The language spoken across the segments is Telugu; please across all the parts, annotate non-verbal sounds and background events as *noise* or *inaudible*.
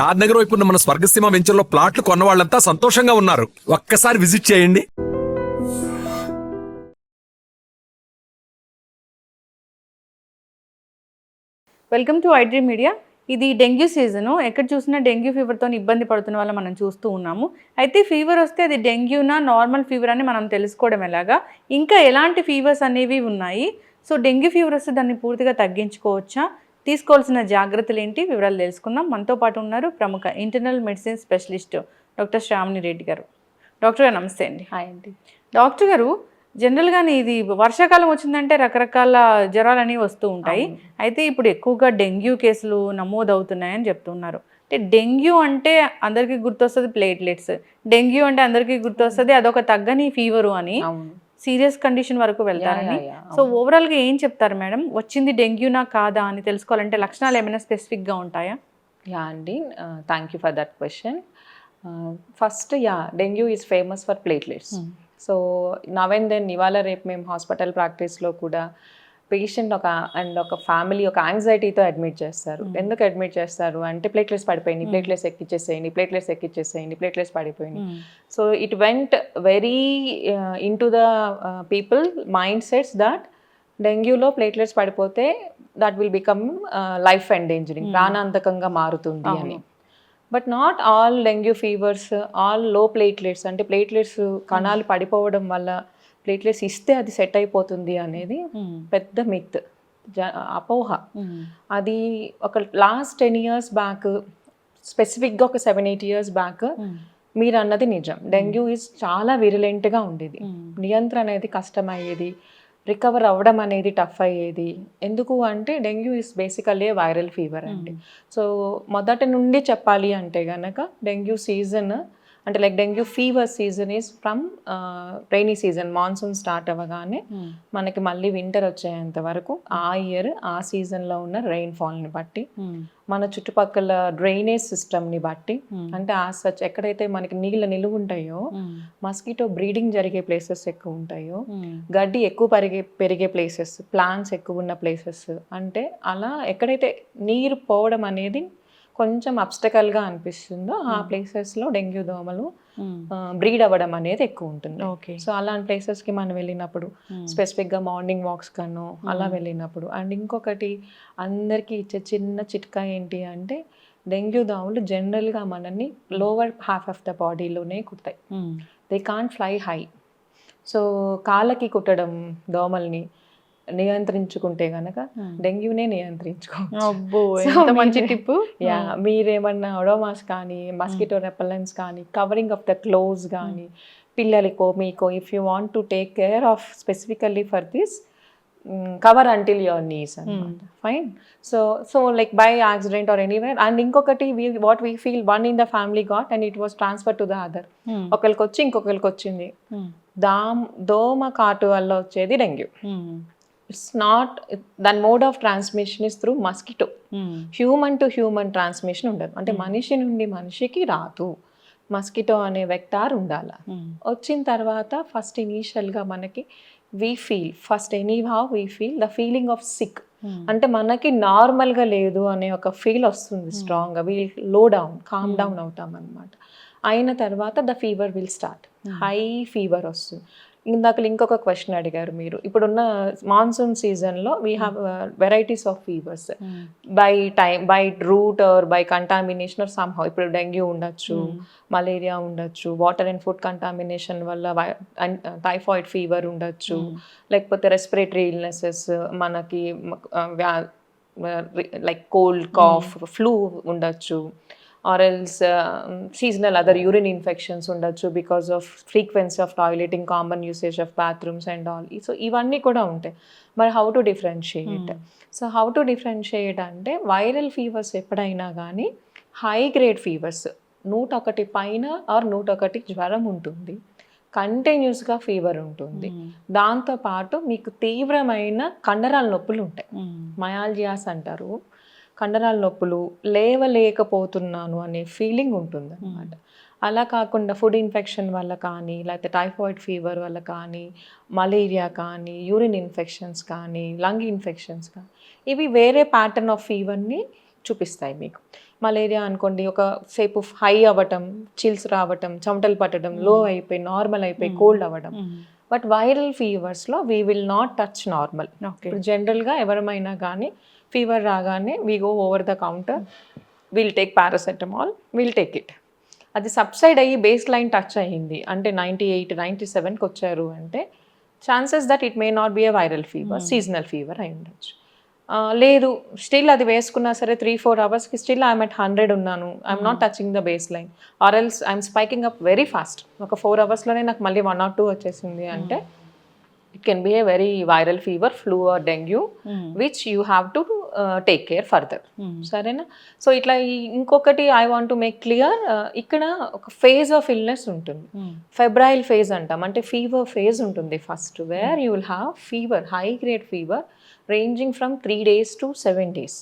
షాద్ నగర్ వైపు ఉన్న మన స్వర్గసీమ వెంచర్లో ప్లాట్లు కొన్న వాళ్ళంతా సంతోషంగా ఉన్నారు. ఒక్కసారి విజిట్ చేయండి. వెల్కమ్ టు ఐడ్రీ మీడియా ఇది డెంగ్యూ సీజను ఎక్కడ చూసినా డెంగ్యూ ఫీవర్తో ఇబ్బంది పడుతున్న వాళ్ళు మనం చూస్తూ ఉన్నాము. అయితే ఫీవర్ వస్తే అది డెంగ్యూనా నార్మల్ ఫీవర్ అని మనం తెలుసుకోవడం ఎలాగా? ఇంకా ఎలాంటి ఫీవర్స్ అనేవి ఉన్నాయి? సో డెంగ్యూ ఫీవర్ వస్తే దాన్ని పూర్తిగా తగ్గించుకోవచ్చా? తీసుకోవాల్సిన జాగ్రత్తలు ఏంటి వివరాలు తెలుసుకుందాం. మనతో పాటు ఉన్నారు ప్రముఖ internal medicine specialist doctor Sravani Reddy గారు. డాక్టర్ గారు నమస్తే అండి. హాయ్ అండి. డాక్టర్ గారు జనరల్గానే ఇది వర్షాకాలం వచ్చిందంటే రకరకాల జ్వరాలు అనేవి వస్తూ ఉంటాయి. అయితే ఇప్పుడు ఎక్కువగా డెంగ్యూ కేసులు నమోదవుతున్నాయని చెప్తున్నారు. అంటే డెంగ్యూ అంటే అందరికీ గుర్తొస్తుంది ప్లేట్లెట్స్. డెంగ్యూ అంటే అందరికీ గుర్తొస్తుంది అదొక తగ్గని ఫీవరు అని. సీరియస్ కండిషన్ వరకు వెళ్తారని సో ఓవరాల్గా ఏం చెప్తారు మేడం? వచ్చింది డెంగ్యూనా కాదా అని తెలుసుకోవాలంటే లక్షణాలు ఏమైనా స్పెసిఫిక్గా ఉంటాయా? యా అండి. Thank you for that question first yeah dengue is famous for platelets so now and then ఇవాళ రేపు మేము హాస్పిటల్ ప్రాక్టీస్లో కూడా పేషెంట్ ఒక అండ్ ఒక ఫ్యామిలీ ఒక యాంగ్జైటీతో అడ్మిట్ చేస్తారు. ఎందుకు అడ్మిట్ చేస్తారు? అంటే ప్లేట్లెట్స్ పడిపోయినాయి ప్లేట్లెట్స్ ఎక్కిచ్చేసేయండి ప్లేట్లెట్స్ ఎక్కిచ్చేసేయండి ప్లేట్లెట్స్ పడిపోయినాయి. So it went very into the people mind sets that డెంగ్యూలో platelets పడిపోతే that will become life endangering ప్రాణాంతకంగా మారుతుంది అని. But not all dengue fevers ఆల్లో platelets అంటే ప్లేట్లెట్స్ కణాలు పడిపోవడం వల్ల ప్లేట్లెట్స్ ఇస్తే అది సెట్ అయిపోతుంది అనేది పెద్ద మిత్ అపోహ. అది ఒక లాస్ట్ టెన్ ఇయర్స్ బ్యాక్ స్పెసిఫిక్గా ఒక సెవెన్ ఎయిట్ ఇయర్స్ బ్యాక్ మీరు అన్నది నిజం. డెంగ్యూ ఈజ్ చాలా విరులెంట్గా ఉండేది. నియంత్రణ అనేది కష్టమయ్యేది. రికవర్ అవ్వడం అనేది టఫ్ అయ్యేది. ఎందుకు అంటే dengue is basically viral fever అండి. సో మొదటి నుండి చెప్పాలి అంటే గనక డెంగ్యూ సీజన్ అంటే like dengue fever season is from rainy season monsoon start అవ్వగానే మనకి మళ్ళీ వింటర్ వచ్చేంత వరకు ఆ ఇయర్ ఆ సీజన్లో ఉన్న రెయిన్ ఫాల్ని బట్టి మన చుట్టుపక్కల డ్రైనేజ్ సిస్టమ్ని బట్టి అంటే ఆ సచ్ ఎక్కడైతే మనకి నీళ్ళ నిలువ ఉంటాయో మస్కిటో బ్రీడింగ్ జరిగే ప్లేసెస్ ఎక్కువ ఉంటాయో గడ్డి ఎక్కువ పెరిగే పెరిగే ప్లేసెస్ ప్లాంట్స్ ఎక్కువ ఉన్న ప్లేసెస్ అంటే అలా ఎక్కడైతే నీరు పోవడం అనేది కొంచెం అబ్స్టకల్గా అనిపిస్తుందో ఆ ప్లేసెస్లో డెంగ్యూ దోమలు బ్రీడ్ అవ్వడం అనేది ఎక్కువ ఉంటుంది. ఓకే. సో అలాంటి ప్లేసెస్కి మనం వెళ్ళినప్పుడు స్పెసిఫిక్గా మార్నింగ్ వాక్స్ కను అలా వెళ్ళినప్పుడు. అండ్ ఇంకొకటి అందరికీ ఇచ్చే చిన్న చిట్కా ఏంటి అంటే డెంగ్యూ దోమలు జనరల్గా మనల్ని లోవర్ హాఫ్ ఆఫ్ ద బాడీలోనే కుడతాయి. They can't fly high so కాళ్ళకి కుట్టడం దోమల్ని నియంత్రించుకుంటే గనక డెంగ్యూనే నియంత్రించుకోవచ్చు *laughs* మంచి టిప్ *laughs* యా మీరేమన్నా ఒడోమాస్ కానీ మస్కిటో రెపలెన్స్ కానీ కవరింగ్ ఆఫ్ ద క్లోజ్ కానీ పిల్లలకో మీకో if you want to take care of specifically for this cover until your knees అనమాట fine so so like by accident or anywhere and ఇంకొకటి we what we feel one in the family got and it was transfer to the other ఒకరికి వచ్చి ఇంకొకరికి వచ్చింది దామ్ దోమ కాటు వల్ల వచ్చేది డెంగ్యూ. ఇట్స్ నాట్ దాని mode of transmission is through mosquito human to human transmission ఉండదు. అంటే మనిషి నుండి మనిషికి రాదు. మస్కిటో అనే వెక్టార్ ఉండాల. వచ్చిన తర్వాత ఫస్ట్ ఇనీషియల్గా మనకి we feel first anyhow we feel the feeling of sick అంటే మనకి నార్మల్గా లేదు అనే ఒక ఫీల్ వస్తుంది స్ట్రాంగ్గా వీ లో డౌన్ కామ్ డౌన్ అవుతాం అనమాట అయిన తర్వాత the fever will start high fever వస్తుంది. ఇందాక ఇంకొక క్వశ్చన్ అడిగారు మీరు. ఇప్పుడున్న మాన్సూన్ సీజన్లో we have varieties of fevers by time by route or by contamination or somehow ఇప్పుడు డెంగ్యూ ఉండొచ్చు మలేరియా ఉండొచ్చు వాటర్ అండ్ ఫుడ్ కంటామినేషన్ వల్ల టైఫాయిడ్ ఫీవర్ ఉండొచ్చు. లేకపోతే రెస్పిరేటరీ ఇల్నెసెస్ మనకి లైక్ కోల్డ్ కాఫ్ ఫ్లూ ఉండొచ్చు. Or else seasonal other urine infections ఉండొచ్చు because of frequency of toileting common usage of bathrooms and all so ఇవన్నీ కూడా ఉంటాయి. మరి how to differentiate so how to differentiate అంటే వైరల్ ఫీవర్స్ ఎప్పుడైనా కానీ హై గ్రేడ్ ఫీవర్స్ నూట ఒకటి పైన ఆర్ నూట ఒకటి జ్వరం ఉంటుంది. కంటిన్యూస్గా ఫీవర్ ఉంటుంది. దాంతోపాటు మీకు తీవ్రమైన కండరాల నొప్పులు ఉంటాయి. మయాల్జియాస్ అంటారు. కండరాల నొప్పులు లేవలేకపోతున్నాను అనే ఫీలింగ్ ఉంటుంది అనమాట అలా కాకుండా ఫుడ్ ఇన్ఫెక్షన్ వల్ల కానీ లేకపోతే టైఫాయిడ్ ఫీవర్ వల్ల కానీ మలేరియా కానీ యూరిన్ ఇన్ఫెక్షన్స్ కానీ లంగ్ ఇన్ఫెక్షన్స్ కానీ ఇవి వేరే ప్యాటర్న్ ఆఫ్ ఫీవర్ని చూపిస్తాయి మీకు. మలేరియా అనుకోండి ఒక సేపు హై అవ్వటం చిల్స్ రావటం చెమటలు పట్టడం లో అయిపోయి నార్మల్ అయిపోయి కోల్డ్ అవ్వడం. But viral ఫీవర్స్లో we will not touch normal. Okay. ఇప్పుడు జనరల్గా ఎవరమైనా కానీ ఫీవర్ రాగానే we go over the counter will take paracetamol will take it అది సబ్సైడ్ అయ్యి బేస్ లైన్ టచ్ అయ్యింది. అంటే నైంటీ ఎయిట్ నైంటీ సెవెన్కి వచ్చారు అంటే chances that it may not be a viral fever seasonal fever అయి ఉండొచ్చు. లేదు స్టిల్ అది వేసుకున్నా సరే త్రీ ఫోర్ అవర్స్కి స్టిల్ ఐఎమ్ అట్ హండ్రెడ్ ఉన్నాను. I'm not touching the base line or else I'm spiking up very fast ఒక ఫోర్ అవర్స్లోనే నాకు మళ్ళీ వన్ ఆర్ టూ వచ్చేసింది అంటే it can be a very viral fever flu or dengue which you have to take care further సరేనా? సో ఇట్లా ఇంకొకటి I want to make clear ఇక్కడ ఒక ఫేజ్ ఆఫ్ ఇల్నెస్ ఉంటుంది. ఫెబ్రైల్ ఫేజ్ అంటాం. అంటే ఫీవర్ ఫేజ్ ఉంటుంది first where you will have fever high grade fever ranging from three days to seven days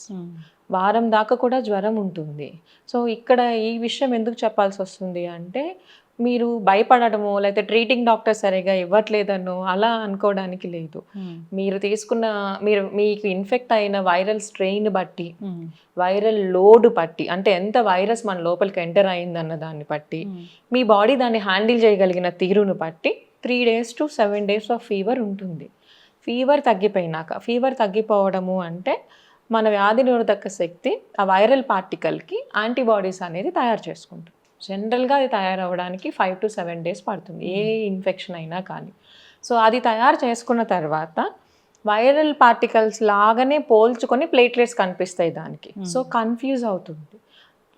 వారం దాకా కూడా జ్వరం ఉంటుంది. సో ఇక్కడ ఈ విషయం ఎందుకు చెప్పాల్సి వస్తుంది అంటే మీరు భయపడడమో లేకపోతే ట్రీటింగ్ డాక్టర్ సరిగా ఇవ్వట్లేదనో అలా అనుకోవడానికి లేదు. మీరు తీసుకున్న మీరు మీకు ఇన్ఫెక్ట్ అయిన వైరల్ స్ట్రెయిన్ బట్టి వైరల్ లోడ్ బట్టి అంటే ఎంత వైరస్ మన లోపలికి ఎంటర్ అయిందన్న దాన్ని బట్టి మీ బాడీ దాన్ని హ్యాండిల్ చేయగలిగిన తీరును బట్టి three days to seven days of fever ఉంటుంది. ఫీవర్ తగ్గిపోయినాక ఫీవర్ తగ్గిపోవడము అంటే మన వ్యాధి నిరోధక శక్తి ఆ వైరల్ పార్టికల్కి యాంటీబాడీస్ అనేది తయారు చేసుకుంటుంది. జనరల్గా అది తయారవ్వడానికి ఫైవ్ టు సెవెన్ డేస్ పడుతుంది ఏ ఇన్ఫెక్షన్ అయినా కానీ. సో అది తయారు చేసుకున్న తర్వాత వైరల్ పార్టికల్స్ లాగానే పోల్చుకొని ప్లేట్లెట్స్ కనిపిస్తాయి దానికి. సో కన్ఫ్యూజ్ అవుతుంది.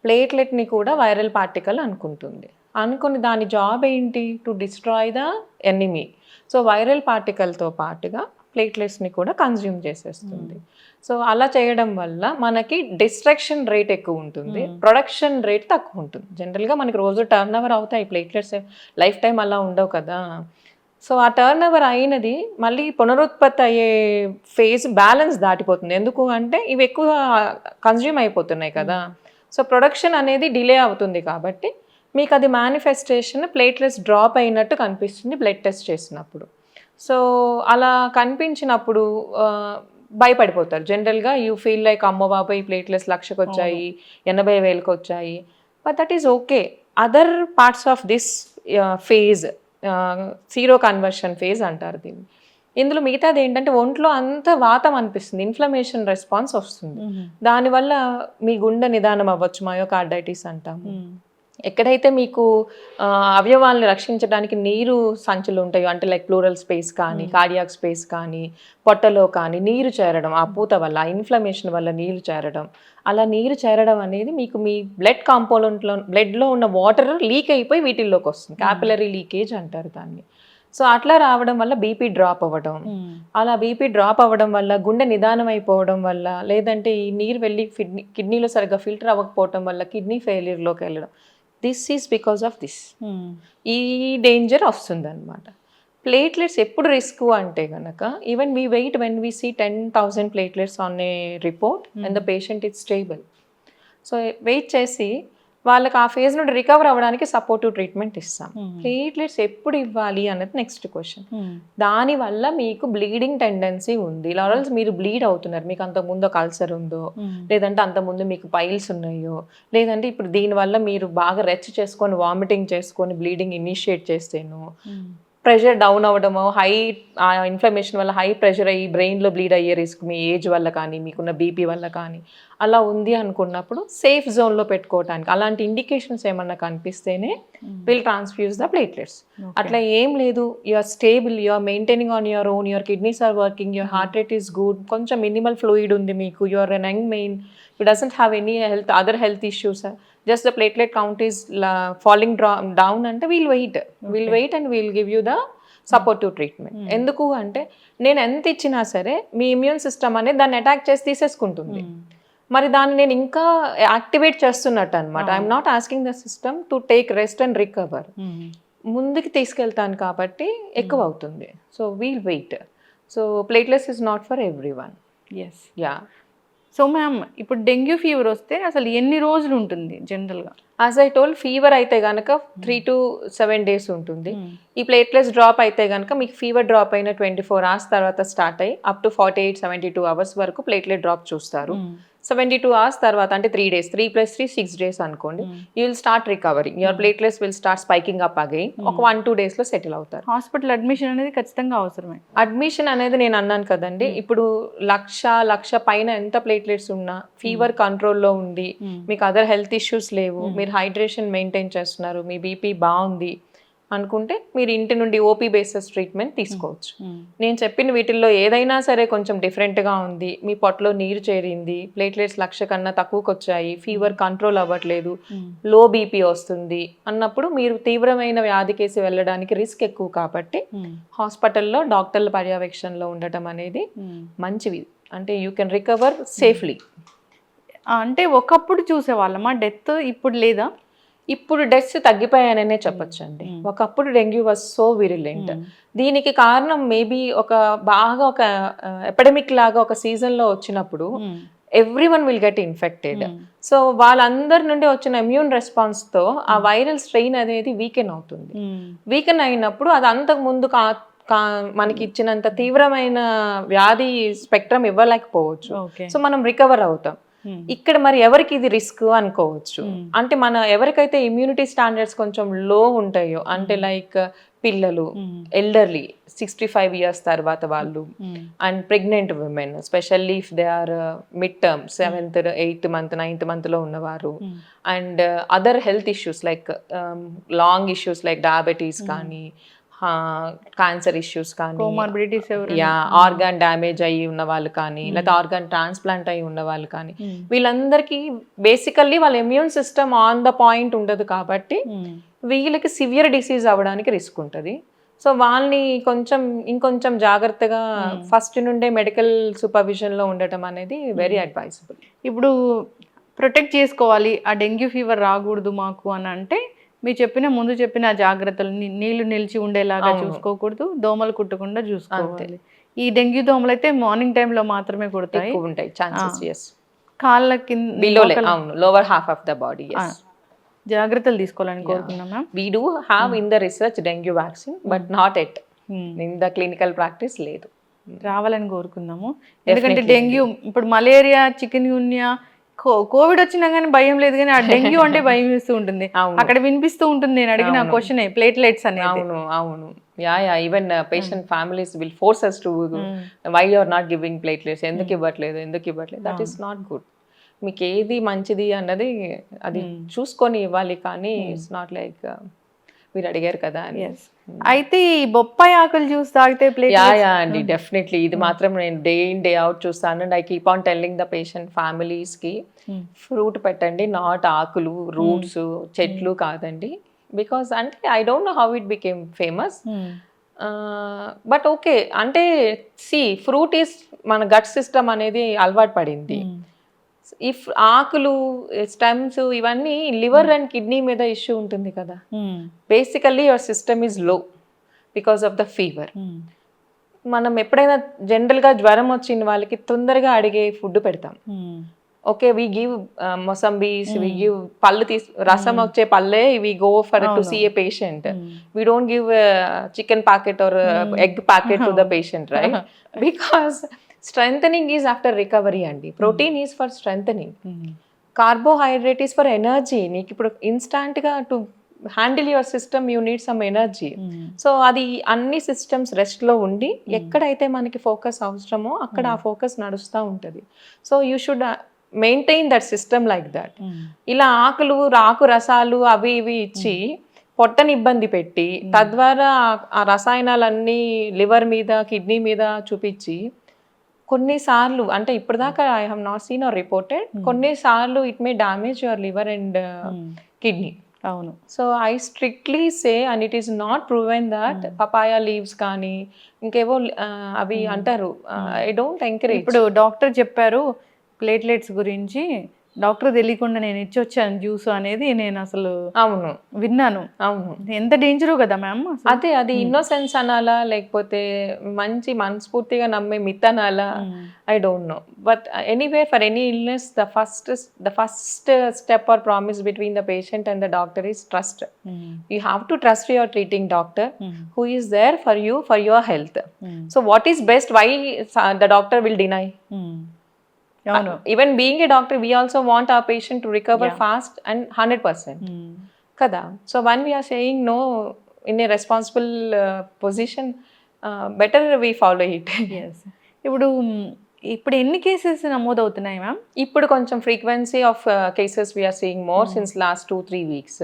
ప్లేట్లెట్ని కూడా వైరల్ పార్టికల్ అనుకుంటుంది. అనుకుని దాని జాబ్ ఏంటి? To destroy the enemy. So viral పార్టికల్తో పాటుగా ప్లేట్లెట్స్ని కూడా కన్జ్యూమ్ చేసేస్తుంది. సో అలా చేయడం వల్ల మనకి డిస్ట్రక్షన్ రేట్ ఎక్కువ ఉంటుంది ప్రొడక్షన్ రేట్ తక్కువ ఉంటుంది. జనరల్గా మనకి రోజు టర్న్ ఓవర్ అవుతాయి ప్లేట్లెట్స్ లైఫ్ టైం అలా ఉండవు కదా. సో ఆ టర్న్ ఓవర్ అయినది మళ్ళీ పునరుత్పత్తి అయ్యే ఫేజ్ బ్యాలెన్స్ దాటిపోతుంది. ఎందుకు అంటే ఇవి ఎక్కువ కన్జ్యూమ్ అయిపోతున్నాయి కదా. సో ప్రొడక్షన్ అనేది డిలే అవుతుంది కాబట్టి మీకు అది మేనిఫెస్టేషన్ ప్లేట్లెస్ డ్రాప్ అయినట్టు కనిపిస్తుంది బ్లడ్ టెస్ట్ చేసినప్పుడు. సో అలా కనిపించినప్పుడు భయపడిపోతారు. జనరల్గా యూ ఫీల్ లైక్ అమ్మ బాబాయ్ ప్లేట్లెస్ లక్షకు వచ్చాయి ఎనభై వేలకు వచ్చాయి but that is okay other parts of this phase sero conversion phase అంటారు దీన్ని. ఇందులో మిగతాది ఏంటంటే ఒంట్లో అంత వాతం అనిపిస్తుంది ఇన్ఫ్లమేషన్ రెస్పాన్స్ వస్తుంది. దానివల్ల మీ గుండె నిదానం అవ్వచ్చు మయోకార్డైటిస్ అంటాము. ఎక్కడైతే మీకు అవయవాల్ని రక్షించడానికి నీరు సంచులు ఉంటాయో అంటే లైక్ ప్లూరల్ స్పేస్ కానీ కార్డియాక్ స్పేస్ కానీ పొట్టలో కానీ నీరు చేరడం ఆ పూత వల్ల ఇన్ఫ్లమేషన్ వల్ల నీరు చేరడం అలా నీరు చేరడం అనేది మీకు మీ బ్లడ్ కాంపోనెంట్లో బ్లడ్లో ఉన్న వాటర్ లీక్ అయిపోయి వీటిల్లోకి వస్తుంది. క్యాపిలరీ లీకేజ్ అంటారు దాన్ని. సో అట్లా రావడం వల్ల బీపీ డ్రాప్ అవ్వడం అలా బీపీ డ్రాప్ అవ్వడం వల్ల గుండె నిదానం అయిపోవడం వల్ల లేదంటే ఈ నీరు వెళ్ళి కిడ్నీ కిడ్నీలో సరిగ్గా ఫిల్టర్ అవ్వకపోవడం వల్ల కిడ్నీ ఫెయిల్యూర్లోకి వెళ్ళడం this is because of this. ఈ డేంజర్ వస్తుంది అనమాట ప్లేట్లెట్స్ ఎప్పుడు రిస్క్ అంటే గనక even we wait when we see ten thousand platelets on a report and the patient is stable. So wait చేసి వాళ్ళకి ఆ ఫేజ్ నుండి రికవర్ అవ్వడానికి సపోర్టివ్ ట్రీట్మెంట్ ఇస్తాం. ప్లేట్లెట్స్ ఎప్పుడు ఇవ్వాలి అన్నది నెక్స్ట్ క్వశ్చన్ దానివల్ల మీకు బ్లీడింగ్ టెండెన్సీ ఉంది. లారల్స్ మీరు బ్లీడ్ అవుతున్నారు. మీకు అంత ముందు ఒక అల్సర్ ఉందో లేదంటే అంత ముందు మీకు పైల్స్ ఉన్నాయో లేదంటే ఇప్పుడు దీనివల్ల మీరు బాగా రెచ్ చేసుకొని వామిటింగ్ చేసుకొని బ్లీడింగ్ ఇనిషియేట్ చేస్తేను ప్రెషర్ డౌన్ అవ్వడము హై ఇన్ఫ్లమేషన్ వల్ల హై ప్రెషర్ అయ్యి బ్రెయిన్లో బ్లీడ్ అయ్యే రిస్క్ మీ ఏజ్ వల్ల కానీ మీకున్న బీపీ వల్ల కానీ అలా ఉంది అనుకున్నప్పుడు సేఫ్ జోన్లో పెట్టుకోవటానికి అలాంటి ఇండికేషన్స్ ఏమన్నా కనిపిస్తేనే విల్ ట్రాన్స్ఫ్యూజ్ ద ప్లేట్లెట్స్ అట్లా ఏం లేదు. You're stable you're maintaining on your own your kidneys are working your heart rate is good కొంచెం మినిమల్ ఫ్లూయిడ్ ఉంది మీకు. Your an young man you doesn't have any health other health issues just the platelet count is falling draw down అంటే we'll wait. We'll wait and we'll give you the supportive treatment. ఎందుకు అంటే నేను ఎంత ఇచ్చినా సరే మీ ఇమ్యూన్ సిస్టమ్ అనేది దాన్ని అటాక్ చేసి తీసేసుకుంటుంది. మరి దాన్ని నేను ఇంకా యాక్టివేట్ చేస్తున్నట్టు అనమాట I'm not asking the system to take rest and recover ముందుకు తీసుకెళ్తాను కాబట్టి ఎక్కువ అవుతుంది. So we'll wait so platelets is not for everyone yes yeah so ma'am ఇప్పుడు డెంగ్యూ ఫీవర్ వస్తే అసలు ఎన్ని రోజులు ఉంటుంది జనరల్గా యాజ్ ఐ టోల్ ఫీవర్ అయితే కనుక త్రీ టు సెవెన్ డేస్ ఉంటుంది. ఈ ప్లేట్లెస్ డ్రాప్ అయితే కనుక మీకు ఫీవర్ డ్రాప్ అయిన ట్వంటీ ఫోర్ అవర్స్ తర్వాత స్టార్ట్ అయ్యి up to forty eight seventy two hours వరకు ప్లేట్లెట్ డ్రాప్ చూస్తారు. సెవెంటీ టూ అవర్స్ తర్వాత అంటే three days three plus three six days అనుకోండి. You will start recovering your platelets will start spiking up again ఒక వన్ టూ డేస్లో సెటిల్ అవుతారు. హాస్పిటల్ అడ్మిషన్ అనేది ఖచ్చితంగా అవసరమే. అడ్మిషన్ అనేది నేను అన్నాను కదండి. ఇప్పుడు లక్ష లక్ష పైన ఎంత ప్లేట్లెట్స్ ఉన్నా ఫీవర్ కంట్రోల్లో ఉంది మీకు అదర్ హెల్త్ ఇష్యూస్ లేవు. మీరు హైడ్రేషన్ మెయింటైన్ చేస్తున్నారు. మీ బీపీ బాగుంది. అనుకుంటే మీరు ఇంటి నుండి ఓపీ బేసిస్ ట్రీట్మెంట్ తీసుకోవచ్చు. నేను చెప్పిన వీటిల్లో ఏదైనా సరే కొంచెం డిఫరెంట్గా ఉంది. మీ పొట్టలో నీరు చేరింది ప్లేట్లెట్స్ లక్ష కన్నా తక్కువకి వచ్చాయి ఫీవర్ కంట్రోల్ అవ్వట్లేదు లో బీపీ వస్తుంది అన్నప్పుడు మీరు తీవ్రమైన వ్యాధి కేసి వెళ్ళడానికి రిస్క్ ఎక్కువ కాబట్టి హాస్పిటల్లో డాక్టర్ల పర్యవేక్షణలో ఉండటం అనేది మంచివి. అంటే యూ కెన్ రికవర్ సేఫ్లీ అంటే ఒకప్పుడు చూసేవాళ్ళమా? డెత్ ఇప్పుడు లేదా? ఇప్పుడు డెత్స్ తగ్గిపోయాననే చెప్పొచ్చండి. ఒకప్పుడు డెంగ్యూ వాజ్ సో విరిలెంట్ దీనికి కారణం మేబీ ఒక బాగా ఒక ఎపిడమిక్ లాగా ఒక season లో వచ్చినప్పుడు everyone will get infected so వాళ్ళందరి నుండి వచ్చిన ఇమ్యూన్తో ఆ వైరల్ స్ట్రెయిన్ అనేది వీకెన్ అవుతుంది. వీకెన్ అయినప్పుడు అది అంతకు ముందు కా మనకి ఇచ్చినంత తీవ్రమైన వ్యాధి స్పెక్ట్రమ్ ఇవ్వలేకపోవచ్చు. సో మనం రికవర్ అవుతాం. ఇక్కడ మరి ఎవరికి ఇది రిస్క్ అనుకోవచ్చు? అంటే మన ఎవరికైతే ఇమ్యూనిటీ స్టాండర్డ్స్ కొంచెం లో ఉంటాయో అంటే లైక్ పిల్లలు ఎల్డర్లీ సిక్స్టీ ఫైవ్ ఇయర్స్ తర్వాత వాళ్ళు and pregnant women specially if they are mid term seventh eighth month ninth మంత్లో ఉన్నవారు. And other health issues like lung issues like diabetes కానీ క్యాన్సర్ ఇష్యూస్ కానీ యా ఆర్గాన్ డ్యామేజ్ అయ్యి ఉన్న వాళ్ళు కానీ లేకపోతే ఆర్గాన్ ట్రాన్స్ప్లాంట్ అయ్యి ఉన్న వాళ్ళు కానీ వీళ్ళందరికీ బేసికల్లీ వాళ్ళ immune system on the point ఉండదు కాబట్టి వీళ్ళకి సివియర్ డిసీజ్ అవ్వడానికి రిస్క్ ఉంటుంది. సో వాళ్ళని కొంచెం ఇంకొంచెం జాగ్రత్తగా ఫస్ట్ నుండే మెడికల్ సూపర్విజన్లో ఉండటం అనేది వెరీ అడ్వైజబుల్ ఇప్పుడు ప్రొటెక్ట్ చేసుకోవాలి ఆ డెంగ్యూ ఫీవర్ రాకూడదు మాకు అని అంటే మీరు చెప్పిన ముందు చెప్పిన జాగ్రత్తలు నీళ్ళు నిలిచి ఉండేలాగా. చూసుకోకూడదు దోమలు కుట్టకుండా చూసుకోవాలి. ఈ డెంగ్యూ దోమలు అయితే మార్నింగ్ టైంలో మాత్రమే కుడతాయి. ఉంటాయి ఛాన్సెస్ ఎస్ కాళ్ళ కింద అవును lower half of the body జాగ్రత్తలు తీసుకోవాలని కోరుకున్నాం ma'am. We do have in the research dengue vaccine but not at in the clinical practice లేదు. రావాలని కోరుకుందాము. ఎందుకంటే డెంగ్యూ ఇప్పుడు మలేరియా చికెన్ గున్యా కోవిడ్ వచ్చినా కానీ భయం లేదు కానీ ఆ డెంగ్యూ అంటే *laughs* భయం వేస్తూ ఉంటుంది. అక్కడ వినిపిస్తూ ఉంటుంది నేను అడిగిన క్వశ్చన్ ప్లేట్లెట్స్ అనేది అవును అవును. Yeah yeah even patient families will force us to why are not giving platelets ఎందుకు ఇవ్వట్లేదు? ఎందుకు ఇవ్వట్లేదు? దట్ ఈస్ నాట్ గుడ్ మీకు ఏది మంచిది అన్నది అది చూసుకొని ఇవ్వాలి కానీ ఇట్స్ నాట్ లైక్ మీరు అడిగారు కదా అని. Yes. అయితే ఈ బొప్పాయి ఆకులు జ్యూస్ తాగితే యా యా అండి డెఫినెట్లీ ఇది మాత్రం నేను డే ఇన్ డే అవుట్ చూస్తాను. And I keep on telling the patient ఫ్యామిలీస్కి ఫ్రూట్ పెట్టండి నాట్ ఆకులు రూట్స్ చెట్లు కాదండి. బికాస్ అంటే I don't know how it became famous but okay అంటే సి ఫ్రూట్ ఈస్ మన గట్ సిస్టమ్ అనేది అలవాటు పడింది. ఇఫ్ ఆకులు స్టెమ్స్ ఇవన్నీ లివర్ అండ్ కిడ్నీ మీద ఇష్యూ ఉంటుంది కదా. బేసికల్లీ యువర్ సిస్టమ్ ఈజ్లో బికాస్ ఆఫ్ ద ఫీవర్ మనం ఎప్పుడైనా జనరల్గా జ్వరం వచ్చిన వాళ్ళకి తొందరగా అడిగే ఫుడ్ పెడతాం. Okay we give mosambis we give పళ్ళు తీసు రసం వచ్చే పళ్ళే we go for to see a patient we don't give chicken packet or egg packet to the patient right because strength is after recovery అండి. Protein is for strength carbohydrate is for energy నీకు ఇప్పుడు ఇన్స్టాంట్గా to handle your system you need some energy so అది అన్ని సిస్టమ్స్ రెస్ట్లో ఉండి ఎక్కడైతే మనకి ఫోకస్ అవసరమో అక్కడ ఆ ఫోకస్ నడుస్తూ ఉంటుంది. So you should maintain that system like that ఇలా ఆకులు ఆకు రసాలు అవి ఇవి ఇచ్చి పొట్టని ఇబ్బంది పెట్టి తద్వారా ఆ- ఆ రసాయనాలన్నీ లివర్ మీద కిడ్నీ మీద చూపించి కొన్నిసార్లు అంటే ఇప్పటిదాకా I have not seen or reported కొన్నిసార్లు it may damage your liver and kidney అవును. So I strictly say and it is not proven that papaya leaves కానీ ఇంకేవో అవి అంటారు. ఐ డోంట్ ఎంకరేజ్ ఇప్పుడు డాక్టర్ చెప్పారు ప్లేట్లెట్స్ గురించి డాక్టర్ తెలియకుండా నేను ఇచ్చి వచ్చాను జ్యూస్ అనేది నేను అసలు అవును. విన్నాను. అవును. ఎంత డేంజరో కదా మ్యామ్ అదే అది ఇన్నోసెన్స్ అనాలా లేకపోతే మంచి మనస్ఫూర్తిగా నమ్మే మిత్ అనాలా? I don't know but anywhere for any illness the first the first step or promise between the patient and the doctor is trust you have to trust your treating doctor is there for you for your health. so what is best? Why uh, the doctor will deny? అవును even being a doctor we also want a patient to recover fast and hundred percent కదా so one we're saying no in a responsible position better we follow it yes ఇప్పుడు మ్, ఇప్పుడు ఎన్ని కేసెస్ నమోదవుతున్నాయి మ్యామ్ ఇప్పుడు కొంచెం frequency of cases we're seeing more since last two three weeks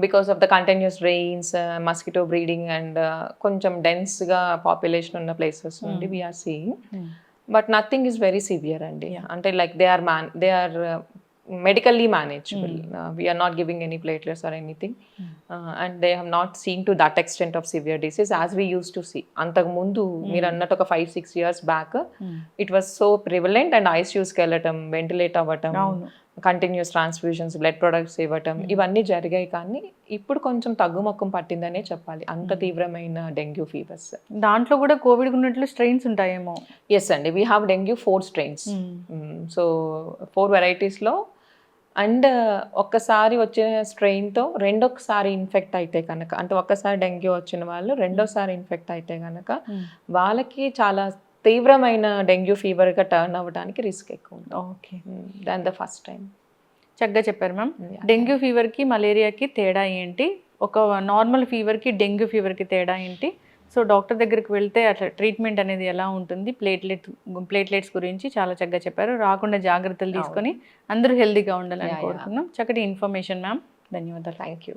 because of the continuous rains mosquito breeding and uh, కొంచెం డెన్స్గా పాపులేషన్ ఉన్న ప్లేసెస్ నుండి we're seeing but nothing is very severe అండి. అంటే like they are man they are medically manageable we're not giving any platelets or anything and they have not seen to that extent of severe disease as we use to see అంతకు ముందు మీరు అన్నట్టు ఒక five six years back it was so prevalent and ఐసీయూస్కి వెళ్ళటం వెంటిలేట్ అవ్వటం. కంటిన్యూస్ ట్రాన్స్ఫ్యూషన్స్ బ్లడ్ ప్రొడక్ట్స్ ఇవ్వటం ఇవన్నీ జరిగాయి. కానీ ఇప్పుడు కొంచెం తగ్గుముఖం పట్టిందనే చెప్పాలి. అంత తీవ్రమైన డెంగ్యూ ఫీవర్స్. దాంట్లో కూడా కోవిడ్ ఉన్నట్లు స్ట్రెయిన్స్ ఉంటాయేమో. ఎస్ అండి. We have dengue four strains so four వెరైటీస్లో and ఒక్కసారి వచ్చిన స్ట్రెయిన్తో రెండొకసారి ఇన్ఫెక్ట్ అయితే కనుక అంటే ఒక్కసారి డెంగ్యూ వచ్చిన వాళ్ళు రెండోసారి ఇన్ఫెక్ట్ అయితే కనుక వాళ్ళకి చాలా తీవ్రమైన డెంగ్యూ ఫీవర్గా టర్న్ అవ్వడానికి రిస్క్ ఎక్కువ ఉంటుంది. Okay. Than the first time చక్కగా చెప్పారు మ్యామ్. డెంగ్యూ ఫీవర్కి మలేరియాకి తేడా ఏంటి? ఒక నార్మల్ ఫీవర్కి డెంగ్యూ ఫీవర్కి తేడా ఏంటి? సో డాక్టర్ దగ్గరికి వెళ్తే అట్లా ట్రీట్మెంట్ అనేది ఎలా ఉంటుంది? ప్లేట్లెట్ ప్లేట్లెట్స్ గురించి చాలా చక్కగా చెప్పారు. రాకుండా జాగ్రత్తలు తీసుకొని అందరూ హెల్తీగా ఉండాలని కోరుకున్నాం చక్కటి ఇన్ఫర్మేషన్ మ్యామ్. ధన్యవాదాలు. Thank you